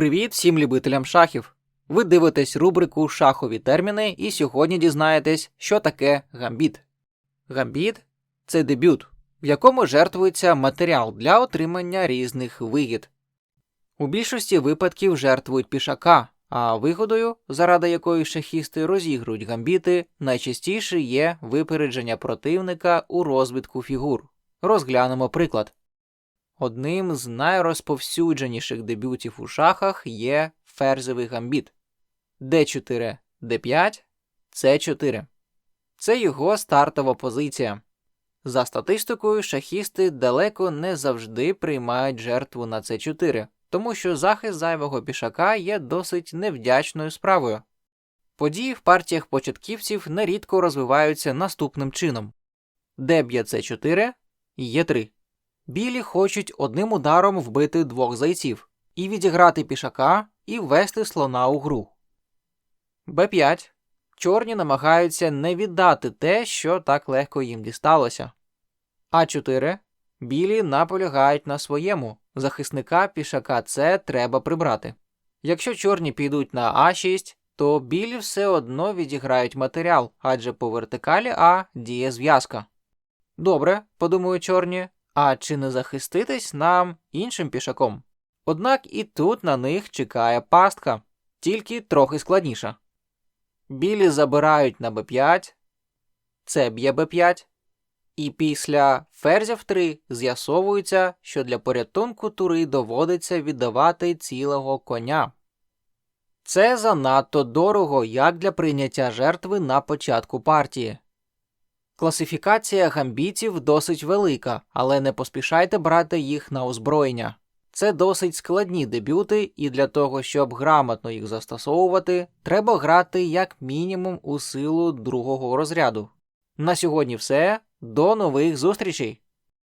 Привіт всім любителям шахів! Ви дивитесь рубрику Шахові терміни і сьогодні дізнаєтесь, що таке гамбіт. Гамбіт це дебют, в якому жертвується матеріал для отримання різних вигід. У більшості випадків жертвують пішака, а вигодою, заради якої шахісти розігрують гамбіти, найчастіше є випередження противника у розвитку фігур. Розглянемо приклад. Одним з найрозповсюдженіших дебютів у шахах є ферзевий гамбіт d4, d5, c4. Це його стартова позиція. За статистикою, шахісти далеко не завжди приймають жертву на c4, тому що захист зайвого пішака є досить невдячною справою. Події в партіях початківців нерідко розвиваються наступним чином: d б'є c4, є3. Білі хочуть одним ударом вбити двох зайців, і відіграти пішака, і ввести слона у гру. Б5. Чорні намагаються не віддати те, що так легко їм дісталося. А4. Білі наполягають на своєму. Захисника пішака С треба прибрати. Якщо чорні підуть на А6, то білі все одно відіграють матеріал, адже по вертикалі А діє зв'язка. Добре, подумають чорні, а чи не захиститись нам іншим пішаком? Однак і тут на них чекає пастка, тільки трохи складніша. Білі забирають на b5, це б'є b5, і після ферзя в 3 з'ясовується, що для порятунку тури доводиться віддавати цілого коня. Це занадто дорого як для прийняття жертви на початку партії. Класифікація гамбітів досить велика, але не поспішайте брати їх на озброєння. Це досить складні дебюти, і для того, щоб грамотно їх застосовувати, треба грати як мінімум у силу другого розряду. На сьогодні все. До нових зустрічей!